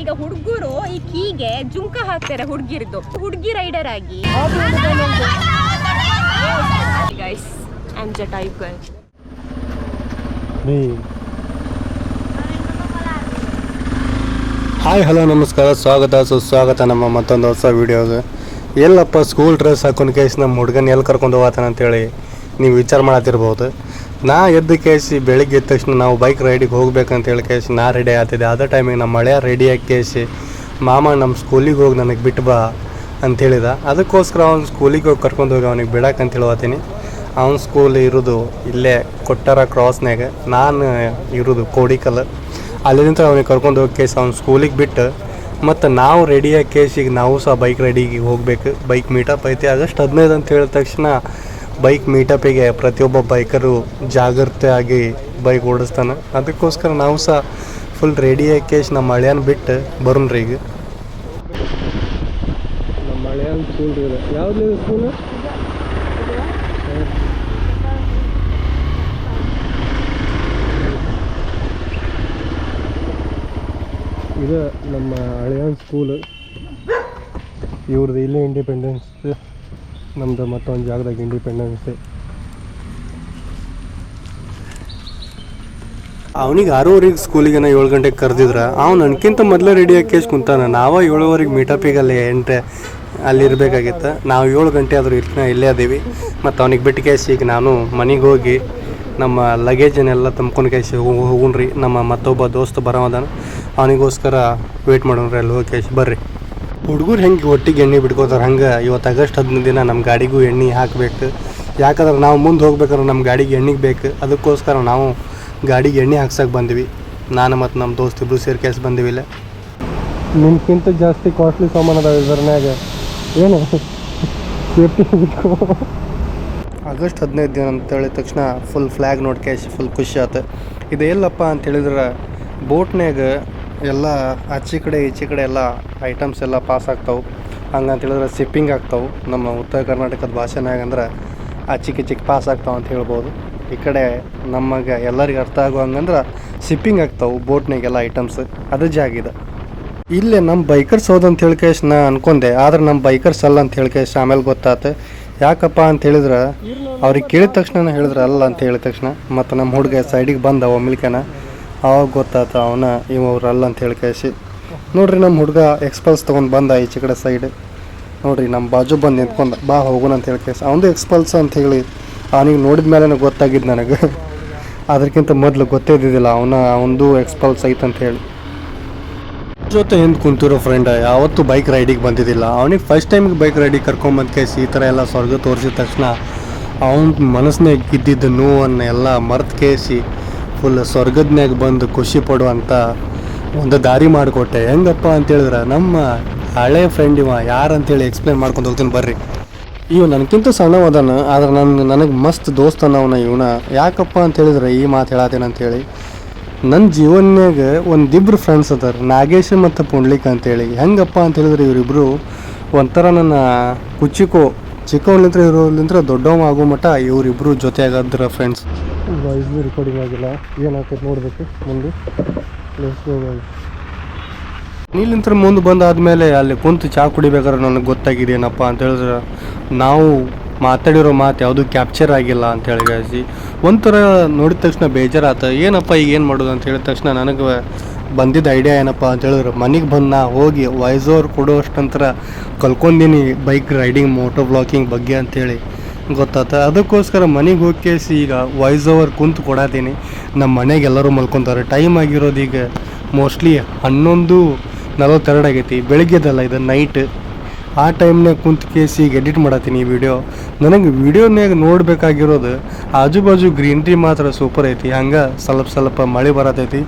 ಈಗ ಹುಡುಗರು ಈ ಕೀಗೆ ಜುಂಕ ಹಾಕ್ತಾರೆ ಹುಡುಗಿರ್ದು. ಹುಡುಗಿ ರೈಡರ್ ಆಗಿ. ಗೈಸ್ ಐ ಜ ಟೈಪ್ ಗೈಸ್ ಹಾಯ್ ಹಲೋ ನಮಸ್ಕಾರ. ಸ್ವಾಗತ ಸುಸ್ವಾಗತ ನಮ್ಮ ಮತ್ತೊಂದು ಹೊಸ ವಿಡಿಯೋಗೆ ಎಲ್ಲಪ್ಪ ಸ್ಕೂಲ್ ಡ್ರೆಸ್ ಹಾಕೊಂಡು ಕೇಸ್ ನಮ್ಮ ಹುಡುಗನ ಎಲ್ಲಿ ಕರ್ಕೊಂಡು ಹೋಗ್ತಾನೆ ಅಂತೇಳಿ. ನೀವು ವಿಚಾರ ಮಾಡತ್ತಿರ್ಬೋದು ನಾ ಎದ್ದು ಕೇಸಿ ಬೆಳಿಗ್ಗೆ ಎದ್ದ ತಕ್ಷಣ ನಾವು ಬೈಕ್ ರೈಡಿಗೆ ಹೋಗ್ಬೇಕಂತೇಳಿ ಕೇಸಿ ನಾ ರೆಡಿ ಆಗ್ತಿದ್ದೆ. ಅದೇ ಟೈಮಿಗೆ ನಮ್ಮ ಮಳೆಯ ರೆಡಿ ಆಗಿ ಕೇಸಿ ಮಾಮ ನಮ್ಮ ಸ್ಕೂಲಿಗೆ ಹೋಗಿ ನನಗೆ ಬಿಟ್ಟು ಬಾ ಅಂತ ಹೇಳಿದ. ಅದಕ್ಕೋಸ್ಕರ ಅವ್ನು ಸ್ಕೂಲಿಗೆ ಹೋಗಿ ಕರ್ಕೊಂಡು ಹೋಗಿ ಅವನಿಗೆ ಬಿಡಕ್ಕೆ ಅಂತ ಹೇಳತ್ತೀನಿ ಅವ್ನ ಸ್ಕೂಲ್ ಇರೋದು ಇಲ್ಲೇ ಕೊಟ್ಟಾರ ಕ್ರಾಸ್ನಾಗ ನಾನು ಇರೋದು ಕೋಡಿಕಲ್ ಅಲ್ಲಿಂದ ಅವನಿಗೆ ಕರ್ಕೊಂಡು ಹೋಗಿ ಕೇಸ್ ಅವ್ನು ಸ್ಕೂಲಿಗೆ ಬಿಟ್ಟು. ಮತ್ತು ನಾವು ರೆಡಿಯಾಗಿ ಕೇಸಿಗೆ ನಾವು ಸಹ ಬೈಕ್ ರೆಡಿಗೆ ಹೋಗಬೇಕು. ಬೈಕ್ ಮೀಟಪ್ ಐತಿ. ಆಗಸ್ಟ್ ಹದಿನೈದು ಅಂತ ಹೇಳಿದ ತಕ್ಷಣ ಬೈಕ್ ಮೀಟಪಿಗೆ ಪ್ರತಿಯೊಬ್ಬ ಬೈಕರು ಜಾಗೃತೆಯಾಗಿ ಬೈಕ್ ಓಡಿಸ್ತಾನೆ. ಅದಕ್ಕೋಸ್ಕರ ನಾವು ಸಹ ಫುಲ್ ರೆಡಿ ಕೇಸ್ ನಮ್ಮ ಹಳೆಯನ್ ಬಿಟ್ಟು ರೀ ಈಗ. ನಮ್ಮ ಸ್ಕೂಲ್ ಸ್ಕೂಲ್ ಇದು. ನಮ್ಮ ಹಳೆಯನ್ ಸ್ಕೂಲ್ ಇವ್ರದ್ದು ಇಲ್ಲೇ ಇಂಡಿಪೆಂಡೆನ್ಸ್ ನಮ್ದು ಮತ್ತೊಂದು ಜಾಗದಾಗ ಇಂಡಿಪೆಂಡೆನ್ಸ್ ಡೇ ಅವನಿಗೆ ಆರೂವರೆಗೆ ಸ್ಕೂಲಿಗೆ ಏಳು ಗಂಟೆಗೆ ಕರೆದಿದ್ರ, ಅವ್ನು ನನಗಿಂತ ಮೊದಲೇ ರೆಡಿ ಆಕೇಶ್ ಕುಂತಾನ. ನಾವ ಏಳುವರೆಗೆ ಮೀಟಪಿಗೆ ಅಲ್ಲಿ ಎಂಟ್ರೆ ಅಲ್ಲಿ ಇರಬೇಕಾಗಿತ್ತು. ನಾವು ಏಳು ಗಂಟೆ ಆದರೂ ಇರ್ತ ಇಲ್ಲೇ ಅದೀವಿ. ಮತ್ತು ಅವ್ನಿಗೆ ಬಿಟ್ಟು ಕೇಸಿ ಈಗ ನಾನು ಮನೆಗೆ ಹೋಗಿ ನಮ್ಮ ಲಗೇಜನ್ನೆಲ್ಲ ತುಂಬ್ಕೊಂಡು ಕೇಸಿ ಹೋಗುಣ್ರಿ ನಮ್ಮ ಮತ್ತೊಬ್ಬ ದೋಸ್ತ ಬರೋದಾನ ಅವನಿಗೋಸ್ಕರ ವೇಟ್ ಮಾಡೋಣ್ರಿ, ಅಲ್ಲಿ ಹೋಗಿ ಕೇಸಿ ಬರ್ರಿ. ಹುಡುಗರು ಹೆಂಗೆ ಒಟ್ಟಿಗೆ ಎಣ್ಣೆ ಬಿಟ್ಕೋತಾರೆ? ಹಂಗೆ ಇವತ್ತು ಆಗಸ್ಟ್ ಹದಿನೈದು ದಿನ ನಮ್ಮ ಗಾಡಿಗೂ ಎಣ್ಣೆ ಹಾಕಬೇಕು. ಯಾಕಂದ್ರೆ ನಾವು ಮುಂದೆ ಹೋಗ್ಬೇಕಾದ್ರೆ ನಮ್ಮ ಗಾಡಿಗೆ ಎಣ್ಣೆಗೆ ಬೇಕು. ಅದಕ್ಕೋಸ್ಕರ ನಾವು ಗಾಡಿಗೆ ಎಣ್ಣೆ ಹಾಕ್ಸಕ್ಕೆ ಬಂದ್ವಿ. ನಾನು ಮತ್ತು ನಮ್ಮ ದೋಸ್ತ ಇಬ್ಬರು ಸೇರಿ ಕೆಲಸ ಬಂದಿವಿ ಇಲ್ಲ. ನಿಮ್ಗಿಂತ ಜಾಸ್ತಿ ಕಾಸ್ಟ್ಲಿ ಸಾಮಾನು ಅದಾವೆ ಇದರನ್ಯಾಗ ಏನು? ಸೇಫ್ಟಿ ಆಗಸ್ಟ್ ಹದಿನೈದು ದಿನ ಅಂತ ಹೇಳಿದ ತಕ್ಷಣ ಫುಲ್ ಫ್ಲ್ಯಾಗ್ ನೋಡಿ ಕ್ಯಾಶ್ ಫುಲ್ ಖುಷಿ ಆಯ್ತು ಇದು ಎಲ್ಲಪ್ಪ ಅಂತ ಹೇಳಿದ್ರೆ ಬೋಟ್ನ್ಯಾಗ ಎಲ್ಲ ಆಚೆ ಕಡೆ ಈಚೆ ಕಡೆ ಎಲ್ಲ ಐಟಮ್ಸ್ ಎಲ್ಲ ಪಾಸ್ ಆಗ್ತಾವೆ. ಹಂಗಂತ ಹೇಳಿದ್ರೆ ಸಿಪ್ಪಿಂಗ್ ಆಗ್ತಾವೆ. ನಮ್ಮ ಉತ್ತರ ಕರ್ನಾಟಕದ ಭಾಷೆನಾಗ ಅಂದ್ರೆ ಆಚಿಕ್ ಈಚಿಕ್ ಪಾಸ್ ಆಗ್ತಾವೆ ಅಂತ ಹೇಳ್ಬೋದು. ಈ ಕಡೆ ನಮಗೆ ಎಲ್ಲರಿಗೆ ಅರ್ಥ ಆಗೋ ಹಂಗಂದ್ರೆ ಸಿಪ್ಪಿಂಗ್ ಆಗ್ತಾವೆ ಬೋಟ್ನಾಗೆಲ್ಲ ಐಟಮ್ಸ್ ಅದು ಜಾಗಿದೆ ಇಲ್ಲೇ ನಮ್ಮ ಬೈಕರ್ಸ್ ಹೋದಂತ ಹೇಳ್ಕೇಶ್ ನಾ ಅನ್ಕೊಂಡೆ. ಆದ್ರೆ ನಮ್ಮ ಬೈಕರ್ಸ್ ಅಲ್ಲ ಅಂತ ಹೇಳ್ಕೇಶ್ ಆಮೇಲೆ ಗೊತ್ತಾತು. ಯಾಕಪ್ಪ ಅಂತ ಹೇಳಿದ್ರೆ ಅವ್ರಿಗೆ ಕೇಳಿದ ತಕ್ಷಣ ಹೇಳಿದ್ರೆ ಅಲ್ಲ ಅಂತ ಹೇಳಿದ ತಕ್ಷಣ. ಮತ್ತು ನಮ್ಮ ಹುಡುಗ ಸೈಡಿಗೆ ಬಂದ ಒಮ್ಮಿಲ್ಕೆನ. ಅವಾಗ ಗೊತ್ತಾತ ಅವನ ಅಲ್ಲ ಅಂತ ಕಳಿಸಿ. ನೋಡ್ರಿ ನಮ್ಮ ಹುಡುಗ ಎಕ್ಸ್ಪಲ್ಸ್ ತೊಗೊಂಡು ಬಂದ ಈಚೆ ಕಡೆ ಸೈಡ್ ನೋಡ್ರಿ ನಮ್ಮ ಬಾಜು ಬಂದು ನಿಂತ್ಕೊಂಡ, ಬಾ ಹೋಗೋಣ ಅಂತ ಹೇಳಿ ಕೇಸ ಅವನದು ಎಕ್ಸ್ಪಲ್ಸ್ ಅಂತ ಹೇಳಿ ಅವನಿಗೆ ನೋಡಿದ ಮೇಲೆ ಗೊತ್ತಾಗಿದ್ದು ನನಗೆ. ಅದಕ್ಕಿಂತ ಮೊದಲು ಗೊತ್ತೇ ಅವನ ಅವನದು ಎಕ್ಸ್ಪಲ್ಸ್ ಐತೆ ಅಂತ ಹೇಳಿ. ಜೊತೆ ಹಿಂದೆ ಕುಂತಿರೋ ಫ್ರೆಂಡ್ ಯಾವತ್ತೂ ಬೈಕ್ ರೈಡಿಗೆ ಬಂದಿದ್ದಿಲ್ಲ. ಅವನಿಗೆ ಫಸ್ಟ್ ಟೈಮಿಗೆ ಬೈಕ್ ರೈಡಿಗೆ ಕರ್ಕೊಂಬಂದು ಕೇಸಿ ಈ ಥರ ಎಲ್ಲ ಸ್ವರ್ಗ ತೋರಿಸಿದ ತಕ್ಷಣ ಅವನ ಮನಸ್ಸನ್ನೇ ಗಿದ್ದಿದ್ದ ನೋವನ್ನು ಎಲ್ಲ ಮರೆತು ಕೇಸಿ ಫುಲ್ ಸ್ವರ್ಗದ್ನ್ಯಾಗ ಬಂದು ಖುಷಿ ಪಡುವಂಥ ಒಂದು ದಾರಿ ಮಾಡಿಕೊಟ್ಟೆ. ಹೆಂಗಪ್ಪ ಅಂತ ಹೇಳಿದ್ರೆ ನಮ್ಮ ಹಳೆ ಫ್ರೆಂಡ್ ಇವ, ಯಾರಂತೇಳಿ ಎಕ್ಸ್ಪ್ಲೇನ್ ಮಾಡ್ಕೊಂಡು ಹೋಗ್ತೀನಿ ಬರ್ರಿ. ಇವ ನನಗಿಂತ ಸಣ್ಣವದನ, ಆದ್ರೆ ನನ್ನ ನನಗೆ ಮಸ್ತ್ ದೋಸ್ತ ಅವನ ಇವನ. ಯಾಕಪ್ಪ ಅಂತ ಹೇಳಿದ್ರೆ ಈ ಮಾತು ಹೇಳತ್ತೇನೆ ಅಂತೇಳಿ ನನ್ನ ಜೀವನ್ಯಾಗ ಒಂದಿಬ್ರು ಫ್ರೆಂಡ್ಸ್ ಅದಾರ ನಾಗೇಶ್ ಮತ್ತು ಪುಂಡ್ಲಿಕ್ ಅಂತೇಳಿ. ಹೆಂಗಪ್ಪ ಅಂತ ಹೇಳಿದ್ರೆ ಇವರಿಬ್ಬರು ಒಂಥರ ನನ್ನ ಕುಚಿಕೋ ಚಿಕ್ಕವನಿಂತ್ರ ಇರೋದ್ರಿಂದ ದೊಡ್ಡವ ಆಗೋ ಮಟ್ಟ ಇವರಿಬ್ರು ಜೊತೆಯಾಗದ್ರ ಫ್ರೆಂಡ್ಸ್ ವಾಯ್ಸ್ ರೆಕಾರ್ಡಿಂಗ್ ಆಗಿಲ್ಲ. ಏನಾಗ್ತದೆ ನೋಡಬೇಕು ಮುಂದೆ. ನೀಲಿಂತ್ರ ಮುಂದೆ ಬಂದಾದ್ಮೇಲೆ ಅಲ್ಲಿ ಕುಂತು ಚಹಾ ಕುಡಿಬೇಕಾದ್ರೆ ನನಗೆ ಗೊತ್ತಾಗಿದೆ ಏನಪ್ಪ ಅಂತ ಹೇಳಿದ್ರೆ ನಾವು ಮಾತಾಡಿರೋ ಮಾತು ಯಾವುದು ಕ್ಯಾಪ್ಚರ್ ಆಗಿಲ್ಲ ಅಂತ ಹೇಳಿ ಒಂಥರ ನೋಡಿದ ತಕ್ಷಣ ಬೇಜಾರಾತ ಏನಪ್ಪ ಈಗ ಏನು ಮಾಡೋದು ಅಂತ ಹೇಳಿದ ತಕ್ಷಣ ನನಗೆ ಬಂದಿದ್ದ ಐಡಿಯಾ ಏನಪ್ಪ ಅಂತ ಹೇಳಿದ್ರೆ, ಮನೆಗೆ ಬಂದು ನಾ ಹೋಗಿ ವಾಯ್ಸ್ ಓವರ್ ಕೊಡೋ ಅಷ್ಟಂತರ ಕಲ್ಕೊಂಡಿನಿ ಬೈಕ್ ರೈಡಿಂಗ್ ಮೋಟೋ ಬ್ಲಾಕಿಂಗ್ ಬಗ್ಗೆ ಅಂತೇಳಿ. ಗೊತ್ತಾತ. ಅದಕ್ಕೋಸ್ಕರ ಮನೆಗೆ ಹೋಗಿ ಈಗ ವಾಯ್ಸ್ ಓವರ್ ಕುಂತು ಕೊಡತೀನಿ. ನಮ್ಮ ಮನೆಗೆ ಎಲ್ಲರೂ ಮಲ್ಕೊತಾರೆ. ಟೈಮ್ ಆಗಿರೋದು ಈಗ ಮೋಸ್ಟ್ಲಿ ಹನ್ನೊಂದು ನಲವತ್ತೆರಡು ಆಗೈತಿ. ಬೆಳಗ್ಗೆದಲ್ಲ ಇದು ನೈಟ್ ಆ ಟೈಮ್ನಾಗ ಕುಂತು ಕೇಸಿ ಈಗ ಎಡಿಟ್ ಮಾಡತ್ತೀನಿ ಈ ವಿಡಿಯೋ ನನಗೆ ವಿಡಿಯೋನಾಗ ನೋಡಬೇಕಾಗಿರೋದು ಆಜು ಬಾಜು ಗ್ರೀನ್ರಿ ಮಾತ್ರ ಸೂಪರ್ ಐತಿ. ಹಂಗೆ ಸ್ವಲ್ಪ ಸ್ವಲ್ಪ ಮಳೆ ಬರತೈತಿ.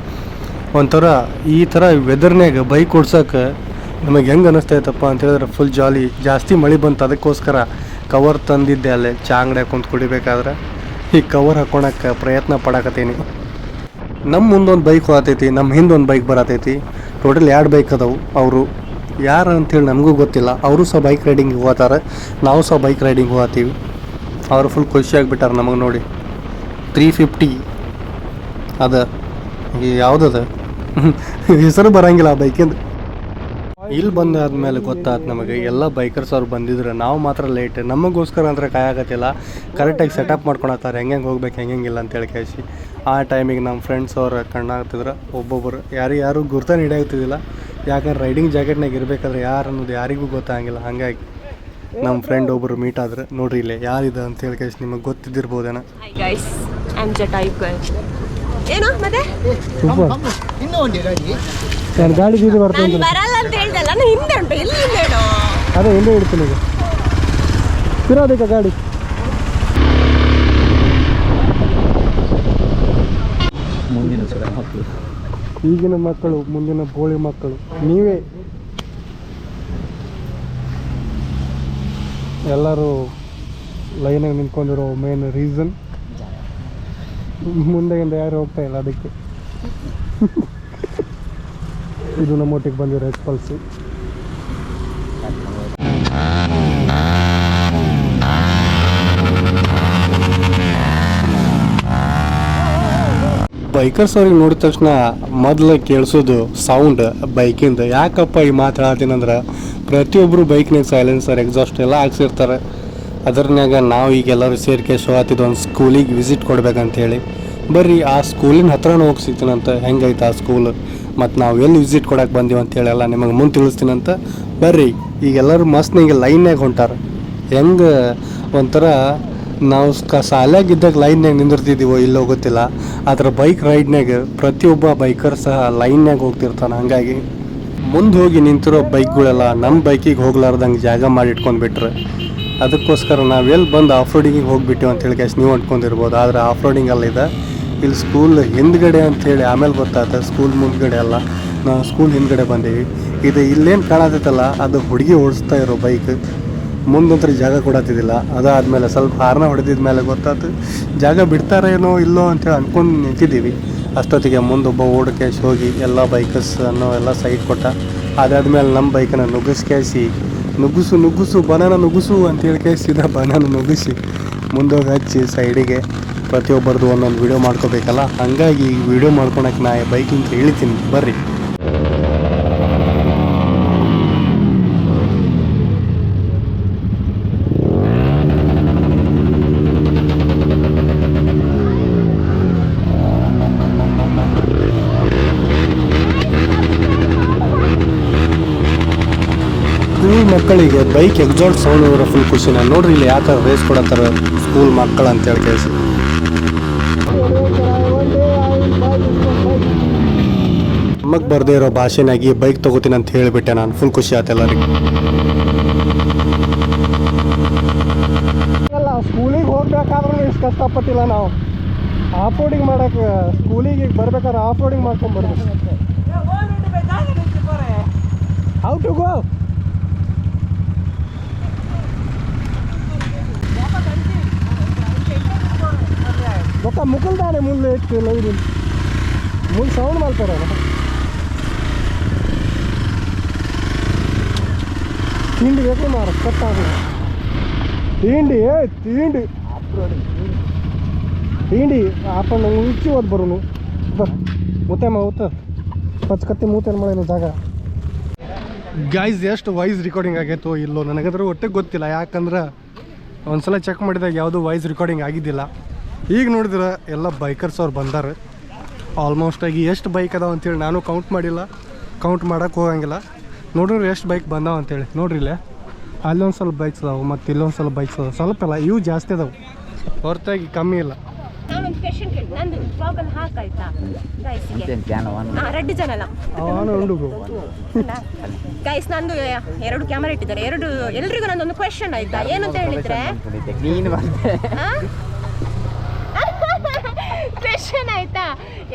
ಒಂಥರ ಈ ಥರ ವೆದರ್ನಾಗ ಬೈಕ್ ಓಡ್ಸೋಕೆ ನಮಗೆ ಹೆಂಗೆ ಅನಿಸ್ತೈತಪ್ಪ ಅಂತ ಹೇಳಿದ್ರೆ ಫುಲ್ ಜಾಲಿ ಜಾಸ್ತಿ ಮಳೆ ಬಂತು ಅದಕ್ಕೋಸ್ಕರ ಕವರ್ ತಂದಿದ್ದೆ ಅಲ್ಲೇ, ಚಾ ಅಂಗಡಿಯಾಗ ಕುಂತು ಕುಡಿಬೇಕಾದ್ರೆ. ಈ ಕವರ್ ಹಾಕೊಳಕ್ಕೆ ಪ್ರಯತ್ನ ಪಡಕತ್ತೀನಿ. ನಮ್ಮ ಮುಂದೊಂದು ಬೈಕ್ ಹೋಗತೈತಿ ನಮ್ಮ ಹಿಂದೊಂದು ಬೈಕ್ ಬರತೈತಿ. ಟೋಟಲ್ ಎರಡು ಬೈಕ್ ಅದಾವು, ಅವರು ಯಾರು ಅಂತೇಳಿ ನಮಗೂ ಗೊತ್ತಿಲ್ಲ. ಅವರು ಸಹ ಬೈಕ್ ರೈಡಿಂಗಿಗೆ ಹೋಗ್ತಾರೆ, ನಾವು ಸಹ ಬೈಕ್ ರೈಡಿಂಗ್ ಹೋಗತ್ತೀವಿ ಅವರು ಫುಲ್ ಖುಷಿಯಾಗಿಬಿಟ್ಟಾರೆ ನಮಗೆ ನೋಡಿ. ತ್ರೀ ಫಿಫ್ಟಿ ಅದ. ಯಾವುದದ? ಹೆಸರು ಬರಂಗಿಲ್ಲ ಆ ಬೈಕಿಂದ ಇಲ್ಲಿ ಬಂದಾದ್ಮೇಲೆ ಗೊತ್ತಾಯ್ತು ನಮಗೆ, ಎಲ್ಲ ಬೈಕರ್ಸ್ ಅವ್ರು ಬಂದಿದ್ರು. ನಾವು ಮಾತ್ರ ಲೇಟ್ ನಮಗೋಸ್ಕರ ಅಂದ್ರೆ ಕಾಯಾಗತ್ತಿಲ್ಲ ಕರೆಕ್ಟಾಗಿ ಸೆಟಪ್ ಮಾಡ್ಕೊಳತ್ತಾರೆ. ಹೆಂಗೆ ಹೋಗ್ಬೇಕು ಹೆಂಗೆಂಗಿಲ್ಲ ಅಂತೇಳಿ ಕೇಳಿಸಿ. ಆ ಟೈಮಿಗೆ ನಮ್ಮ ಫ್ರೆಂಡ್ಸ್ ಅವ್ರು ಕಣ್ಣಾಗ್ತಿದ್ರು ಒಬ್ಬೊಬ್ಬರು ಯಾರು ಯಾರು ಗುರ್ತ ಹಿಡಿಯಾಗ್ತಿದ್ದಿಲ್ಲ ಯಾಕಂದ್ರೆ ರೈಡಿಂಗ್ ಜಾಕೆಟ್ನಾಗ ಇರಬೇಕಾದ್ರೆ ಯಾರು ಅನ್ನೋದು ಯಾರಿಗೂ ಗೊತ್ತಾಗಿಲ್ಲ ಹಾಗಾಗಿ ನಮ್ಮ ಫ್ರೆಂಡ್ ಒಬ್ಬರು ಮೀಟ್ ಆದ್ರೆ. ನೋಡ್ರಿ ಇಲ್ಲೇ ಯಾರಿದೆ ಅಂತ ಹೇಳಿ ಕೇಳಿಸಿ. ನಿಮಗೆ ಗೊತ್ತಿದ್ದಿರ್ಬೋದೇನ. ಹಾಯ್ ಮತ್ತೆ? ಇನ್ನೂ ಏನು ಮತ್ತೆ ನಾನು ಗಾಡಿ ಇದು ಬರ್ತೇನೆ ನಾನು ಬರಲ್ಲ ಅಂತ ಹೇಳ್ದಲ್ಲ ನಾನು ಹಿಂದೆ ಉಂಟು ಎಲ್ಲಿ ಹಿಂದೆ ಇಡು ಅದೇ ಹಿಂದೆ ಇಡ್ತೀನಿ ಈಗ. ಇರೋದಕ್ಕೆ ಗಾಡಿ. ಮುಂದಿನ ಸಲ ಮಕ್ಕಳು. ಈಗಿನ ಮಕ್ಕಳು ಮುಂದಿನ ಬೋಳಿ ಮಕ್ಕಳು. ನೀವೇ. ಎಲ್ಲರೂ ಲೈನಾಗಿ ನಿಂತ್ಕೊಂಡಿರೋ ಮೇನ್ ರೀಸನ್ ಮುಂದೆಯಿಂದ ಯಾರು ಹೋಗ್ತಾ ಇಲ್ಲ ಅದಕ್ಕೆ. ಇದು ನಮ್ಮೊಟ್ಟಿಗೆ ಬಂದಿರೋ ಎಕ್ಸ್ಪಲ್ಸು. ಬೈಕರ್ಸ್ ಅವ್ರಿಗೆ ನೋಡಿದ ತಕ್ಷಣ ಮೊದಲು ಕೇಳಿಸೋದು ಸೌಂಡ್ ಬೈಕಿಂದ. ಯಾಕಪ್ಪ ಈ ಮಾತಾಡ್ತೀನಂದ್ರೆ ಪ್ರತಿಯೊಬ್ಬರು ಬೈಕ್ನಾಗ ಸೈಲೆನ್ಸರ್ ಎಕ್ಸಾಸ್ಟ್ ಎಲ್ಲ ಹಾಕ್ಸಿರ್ತಾರೆ. ಅದರ್ನ್ಯಾಗ ನಾವು ಈಗ ಎಲ್ಲರೂ ಸೇರಿಕೆ ಸೊ ಒಂದು ಸ್ಕೂಲಿಗೆ ವಿಸಿಟ್ ಕೊಡ್ಬೇಕಂತೇಳಿ. ಬರ್ರಿ, ಆ ಸ್ಕೂಲಿನ ಹತ್ರನೂ ಹೋಗಿ ಸಿಗ್ತೀನಂತ ಹೆಂಗೈತೆ ಆ ಸ್ಕೂಲ್ ಮತ್ತು ನಾವು ಎಲ್ಲಿ ವಿಸಿಟ್ ಕೊಡಕ್ಕೆ ಬಂದೀವಿ ಅಂತೇಳಿ ಎಲ್ಲ ನಿಮಗೆ ಮುಂದೆ ತಿಳಿಸ್ತೀನಂತ, ಬರ್ರಿ, ಈಗ ಎಲ್ಲರೂ ಹಿಂಗೆ ಲೈನ್ಯಾಗ ಹೊಂಟಾರ. ಹೆಂಗೆ ಒಂಥರ ನಾವು ಕ ಶಾಲ್ಯಾಗಿದ್ದಾಗ ಲೈನ್ಯಾಗ ನಿಂದಿರ್ತಿದ್ದೀವೋ ಇಲ್ಲೋ ಗೊತ್ತಿಲ್ಲ. ಆದ್ರೆ ಬೈಕ್ ರೈಡ್ನಾಗ ಪ್ರತಿಯೊಬ್ಬ ಬೈಕರ್ ಸಹ ಲೈನ್ಯಾಗ ಹೋಗ್ತಿರ್ತಾನೆ ಹಾಗಾಗಿ. ಮುಂದೆ ಹೋಗಿ ನಿಂತಿರೋ ಬೈಕ್ಗಳೆಲ್ಲ ನಮ್ಮ ಬೈಕಿಗೆ ಹೋಗ್ಲಾರ್ದಂಗೆ ಜಾಗ ಮಾಡಿ ಇಟ್ಕೊಂಡ್ಬಿಟ್ರೆ ಅದಕ್ಕೋಸ್ಕರ ನಾವು ಎಲ್ಲಿ ಬಂದು ಆಫ್ ರೋಡಿಂಗಿಗೆ ಹೋಗ್ಬಿಟ್ಟಿವಿ ಅಂತ ಹೇಳಿ ಕ್ಯಾಶ್ ನೀವು ಅಂದ್ಕೊಂಡಿರ್ಬೋದು ಆದರೆ ಆಫ್ ರೋಡಿಂಗ್ ಅಲ್ಲ ಇದೆ. ಇಲ್ಲಿ ಸ್ಕೂಲ್ ಹಿಂದ್ಗಡೆ ಅಂತೇಳಿ ಆಮೇಲೆ ಗೊತ್ತಾಯ್ತು ಸ್ಕೂಲ್ ಮುಂದ್ಗಡೆ ಅಲ್ಲ. ನಾವು ಸ್ಕೂಲ್ ಹಿಂದ್ಗಡೆ ಬಂದೀವಿ. ಇದು ಇಲ್ಲೇನು ಕಾಣತೈತಲ್ಲ, ಅದು ಹುಡುಗಿ ಓಡಿಸ್ತಾ ಇರೋ ಬೈಕ್ ಮುಂದಂತ್ರ ಜಾಗ ಕೊಡತ್ತಿದ್ದಿಲ್ಲ ಅದಾದಮೇಲೆ ಸ್ವಲ್ಪ ಹಾರ್ನ ಹೊಡೆದಿದ ಮೇಲೆ ಗೊತ್ತಾಯ್ತು ಜಾಗ ಬಿಡ್ತಾರೇನೋ ಇಲ್ಲೋ ಅಂತೇಳಿ ಅಂದ್ಕೊಂಡು ನಿಂತಿದ್ದೀವಿ. ಅಷ್ಟೊತ್ತಿಗೆ ಮುಂದೊಬ್ಬ ಕ್ಯಾಶ್ ಹೋಗಿ ಎಲ್ಲ ಬೈಕಸ್ ಅನ್ನೋ ಎಲ್ಲ ಸೈಡ್ ಕೊಟ್ಟ. ಅದಾದಮೇಲೆ ನಮ್ಮ ಬೈಕನ್ನು ನುಗ್ಗಿಸ್ಕೇಸಿ ನುಗ್ಗಿಸು, ನುಗ್ಗುಸು ಬನಾನ ನುಗ್ಗಿಸು ಅಂತೇಳಿ ಕೇಳಿಸಿದ ಬನಾನ ನುಗ್ಗಿಸಿ ಮುಂದೋಗಿ ಹಚ್ಚಿ ಸೈಡಿಗೆ ಪ್ರತಿಯೊಬ್ಬರದ್ದು ಒಂದೊಂದು ವೀಡಿಯೋ ಮಾಡ್ಕೋಬೇಕಲ್ಲ? ಹಾಗಾಗಿ ವಿಡಿಯೋ ಮಾಡ್ಕೊಳಕ್ಕೆ ನಾ ಬೈಕಿಂಗ್ ಹೇಳ್ತೀನಿ ಬರ್ರಿ. ಮಕ್ಕಳಿಗೆ ಬೈಕ್ ಎಕ್ಸಾಸ್ಟ್ ಸೌಂಡ್ ಅಂದ್ರೆ ಫುಲ್ ಖುಷಿನ. ನೋಡ್ರಿ ಇಲ್ಲಿ ಯಾವ ಥರ ರೇಸ್ ಕೊಡತ್ತಾರ ಸ್ಕೂಲ್ ಮಕ್ಕಳು ಅಂತೇಳಿ ಕೇಳಿಸಿ. ನಮಗೆ ಬರ್ದೇ ಇರೋ ಭಾಷೆನಾಗಿ ಬೈಕ್ ತಗೋತೀನಿ ಅಂತ ಹೇಳಿಬಿಟ್ಟೆ ನಾನು. ಫುಲ್ ಖುಷಿ ಆಯ್ತು ಎಲ್ಲರಿಗೆ. ಅಲ್ಲ ಸ್ಕೂಲಿಗೆ ಹೋಗ್ಬೇಕಾದ್ರೂ ಇಷ್ಟು ಕಷ್ಟಪಟ್ಟಿಲ್ಲ ನಾವು. ಆಫ್ ರೋಡಿಂಗ್ ಮಾಡಕ್ಕೆ ಸ್ಕೂಲಿಗೆ ಬರ್ಬೇಕಾದ್ರೆ ಆಫ್ ರೋಡಿಂಗ್ ಮಾಡ್ಕೊಂಡು ಬರ್ಬೇಕು. ಹೌ ಟು ಗೋ ಮತ್ತೆ ಮುಗಿಲ್ದಾನೆ ಮುಂದೆ ಇಟ್ಟು ಲೈನ್ ಮುಂದೆ ಸೌಂಡ್ ಮಾಡ್ತಾರೆ ತಿಂಡಿ ಬೇಕು ಮಾರ ಕಟ್ಟಾಗ. ತಿಂಡಿ ಏ ತಿಂಡಿ. ತಿಂಡಿ ಅಪ್ಪನ ಉಚ್ಚಿ ಓದ್ ಬರು ಮುತ್ತೆ ಮಾವತ್ತ ಪಚ್ಕತ್ತಿ ಮೂತೇನು ಮಾಡಿ ಜಾಗ. ಗಾಯ್ಸ್ ಎಷ್ಟು ವಾಯ್ಸ್ ರೆಕಾರ್ಡಿಂಗ್ ಆಗೈತೋ ಇಲ್ಲೋ. ನನಗದ್ರ ಒಟ್ಟಿಗೆ ಗೊತ್ತಿಲ್ಲ. ಯಾಕಂದ್ರೆ ಒಂದ್ಸಲ ಚೆಕ್ ಮಾಡಿದಾಗ ಯಾವುದೂ ವಾಯ್ಸ್ ರೆಕಾರ್ಡಿಂಗ್ ಆಗಿದ್ದಿಲ್ಲ. ಈಗ ನೋಡಿದ್ರ ಎಲ್ಲ ಬೈಕರ್ಸ್ ಅವ್ರು ಬಂದಾರೆ. ಆಲ್ಮೋಸ್ಟ್ ಆಗಿ ಎಷ್ಟು ಬೈಕ್ ಅದಾವ ಅಂತೇಳಿ ನಾನು ಕೌಂಟ್ ಮಾಡಿಲ್ಲ. ಕೌಂಟ್ ಮಾಡೋಕೆ ಹೋಗಂಗಿಲ್ಲ. ನೋಡಿದ್ರೆ ಎಷ್ಟು ಬೈಕ್ ಬಂದಾವ ಅಂತೇಳಿ. ನೋಡ್ರಿ ಇಲ್ಲೇ. ಅಲ್ಲೊಂದು ಸ್ವಲ್ಪ ಬೈಕ್ಸ್ ಅದಾವೆ ಮತ್ತು ಇಲ್ಲೊಂದು ಸ್ವಲ್ಪ ಬೈಕ್ಸ್ ಅದಾವೆ. ಸ್ವಲ್ಪ ಅಲ್ಲ ಇವು ಜಾಸ್ತಿ ಅದಾವೆ. ಹೊರತಾಗಿ ಕಮ್ಮಿ ಇಲ್ಲ. ಗೈಸ್ ನಂದು ಎರಡು ಕ್ಯಾಮರಾ ಇಟ್ಟಿದ್ದಾರೆ. ಎರಡು ಎಲ್ರಿಗೂ ನಂದೊಂದು ಕ್ವೆಶನ್ ಆಯ್ತಾ? ಏನಂತ ಹೇಳಿದ್ರೆ ನೀನು ಬಂದೆ ಕ್ವೆಶನ್ ಆಯ್ತಾ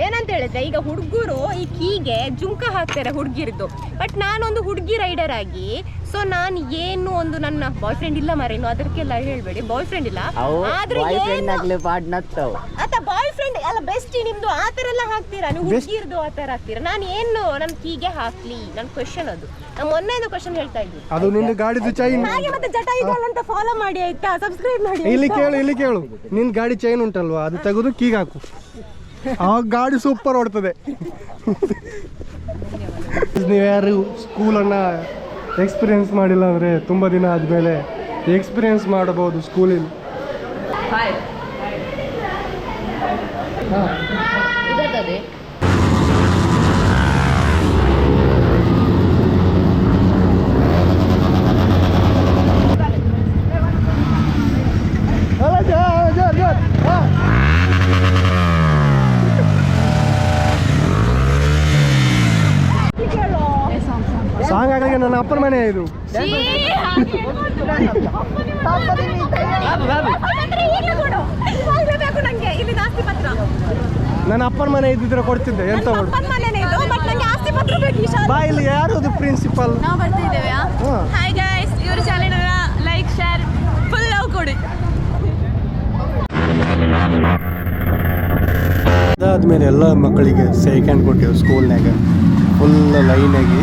ಏನಂತ ಹೇಳಿದ್ರೆ ಈಗ ಹುಡುಗರು ಈ ಕೀಗೆ ಜುಂಕ ಹಾಕ್ತಾರೆ ಹುಡುಗಿರದು. ಬಟ್ ನಾನೊಂದು ಹುಡುಗಿ ರೈಡರ್ ಆಗಿ ಸೊ ನಾನು ಏನು ಒಂದು ನನ್ನ ಬಾಯ್ ಫ್ರೆಂಡ್ ಇಲ್ಲ ಮರೇನು ಅದಕ್ಕೆಲ್ಲ ಹೇಳ್ಬೇಡಿ. ಬಾಯ್ ಫ್ರೆಂಡ್ ಇಲ್ಲ ಆದ್ರೆ ಬಾಯ್ ಫ್ರೆಂಡ್ ಅಲ್ಲ ಬೆಸ್ಟ್ ನಿಮ್ದು ಆ ಥರ ಎಲ್ಲ ಹಾಕ್ತೀರಾ? ನೀವು ಹುಡುಗಿರ್ದು ಆ ಥರ ಹಾಕ್ತೀರಾ? ನಾನು ಏನು ನನ್ನ ಕೀಗೆ ಹಾಕ್ಲಿ? ನನ್ನ ಕ್ವಶನ್ ಅದು. ನಾನು ಮೊನ್ನೆ ಕ್ವಶನ್ ಹೇಳ್ತಾ ಇದ್ವಿ. ಅದು ನಿನ್ನ ಗಾಡಿದು ಚೈನ್ ಹಾಗೆ ಮತ್ತೆ ಜಟಾಯಿ ಇದಲ್ಲ ಅಂತ ಫಾಲೋ ಮಾಡಿ ಆಯ್ತಾ? ಸಬ್ಸ್ಕ್ರೈಬ್ ಮಾಡಿ ಇಲ್ಲಿ ಕೇಳು ಇಲ್ಲಿ ಕೇಳು. ನಿನ್ನ ಗಾಡಿ ಚೈನ್ ಉಂಟಲ್ವಾ? ಅದು ತೆಗೆದು ಕೀಗೆ ಹಾಕು. ಆ ಗಾಡಿ ಸೂಪರ್ ಓಡ್ತದೆ. ನೀವು ಯಾರು ಸ್ಕೂಲನ್ನು ಎಕ್ಸ್ಪೀರಿಯನ್ಸ್ ಮಾಡಿಲ್ಲ ಅಂದರೆ ತುಂಬ ದಿನ ಆದಮೇಲೆ ಎಕ್ಸ್ಪೀರಿಯೆನ್ಸ್ ಮಾಡಬಹುದು ಸ್ಕೂಲಿನ ಸಾಂಗ್ ಅಪ್ಪನ ಮನೆ ಇದು. ನನ್ನ ಅಪ್ಪನ ಮನೆ ಇದ್ದಿದ್ರೆ ಕೊಡ್ತಿದ್ದೆ ಎಂತ ಮಾಡು ಅಪ್ಪನ ಮನೆನೇ ಇದು ಬಟ್ ನಂಗೆ ಆಸ್ತಿ ಪತ್ರ ಬೇಕು ಈ ಶಾಲೆ ಬಾ ಇಲ್ಲಿ ಯಾರು ಅದು ಪ್ರಿನ್ಸಿಪಲ್ ನಾವು ಬರ್ತಿದ್ದೇವೆ ಹಾಂ. ಹಾಯ್ ಗೈಸ್ ಇವ್ರ channel like share full love ಕೊಡಿ. ಅದಾದ್ಮೇಲೆ ಎಲ್ಲ ಮಕ್ಕಳಿಗೆ ಸೆಕೆಂಡ್ ಕೊಟ್ಟೆವು ಸ್ಕೂಲ್ನಾಗ ಫುಲ್ ಲೈನಾಗಿ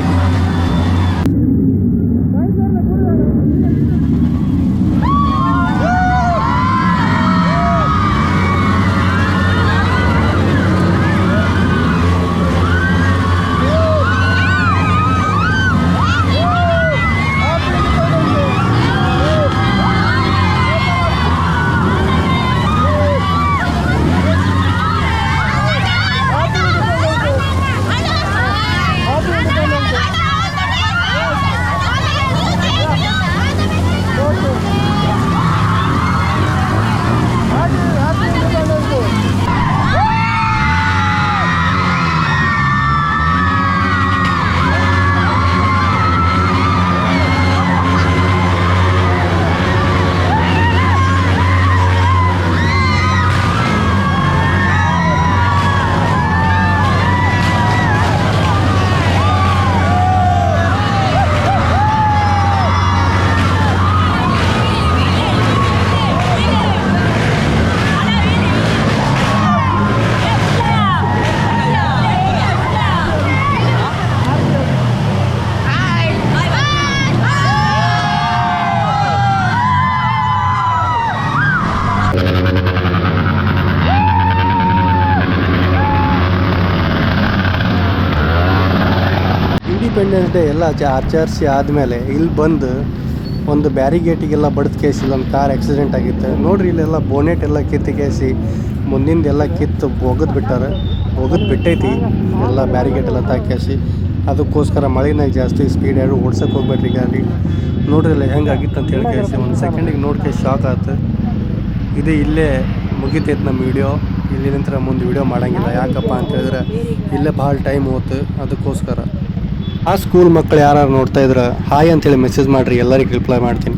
ಇಂಡಿಪೆಂಡೆನ್ಸ್ ಡೇ ಎಲ್ಲ ಆಚ- ಆಚರಿಸಿ ಆದಮೇಲೆ ಇಲ್ಲಿ ಬಂದು ಒಂದು ಬ್ಯಾರಿಗೇಟಿಗೆಲ್ಲ ಬಡ್ದು ಕೇಸಿ, ಇಲ್ಲೊಂದು ಕಾರ್ ಆಕ್ಸಿಡೆಂಟ್ ಆಗಿತ್ತು. ನೋಡ್ರಿ ಇಲ್ಲೆಲ್ಲ ಬೋನೆಟ್ ಎಲ್ಲ ಕಿತ್ತು ಕೇಸಿ ಮುಂದಿಂದೆಲ್ಲ ಕಿತ್ತು ಒಗದು ಬಿಟ್ಟಾರೆ. ಒಗದು ಬಿಟ್ಟೈತಿ ಎಲ್ಲ ಬ್ಯಾರಿಗೇಟ್ ಎಲ್ಲ ತಾಕೇಸಿ. ಅದಕ್ಕೋಸ್ಕರ ಮಳೆನಾಗ ಜಾಸ್ತಿ ಸ್ಪೀಡ್ ಯಾರು ಓಡ್ಸಕ್ಕೆ ಹೋಗ್ಬೇಡ್ರಿ ಗಾಡಿ. ನೋಡ್ರಿ ಇಲ್ಲ ಹೆಂಗಾಗಿತ್ತು ಅಂತ ಹೇಳಿ ಕೇಸಿ ಒಂದು ಸೆಕೆಂಡಿಗೆ ನೋಡ್ಕೆ ಶಾಕ್ ಆಯ್ತು ಇದು ಇಲ್ಲೇ ಮುಗಿತೈತೆ ನಮ್ಮ ವಿಡಿಯೋ ಇಲ್ಲಿ ನಂತರ ಮುಂದೆ ವಿಡಿಯೋ ಮಾಡೋಂಗಿಲ್ಲ. ಯಾಕಪ್ಪ ಅಂತ ಹೇಳಿದ್ರೆ ಇಲ್ಲೇ ಭಾಳ ಟೈಮ್ ಹೋತು. ಅದಕ್ಕೋಸ್ಕರ. ಆ ಸ್ಕೂಲ್ ಮಕ್ಕಳು ಯಾರು ನೋಡ್ತಾ ಇದ್ರೆ ಹಾಯ್ ಅಂತೇಳಿ ಮೆಸೇಜ್ ಮಾಡಿರಿ ಎಲ್ಲರಿಗೂ ರಿಪ್ಲೈ ಮಾಡ್ತೀನಿ.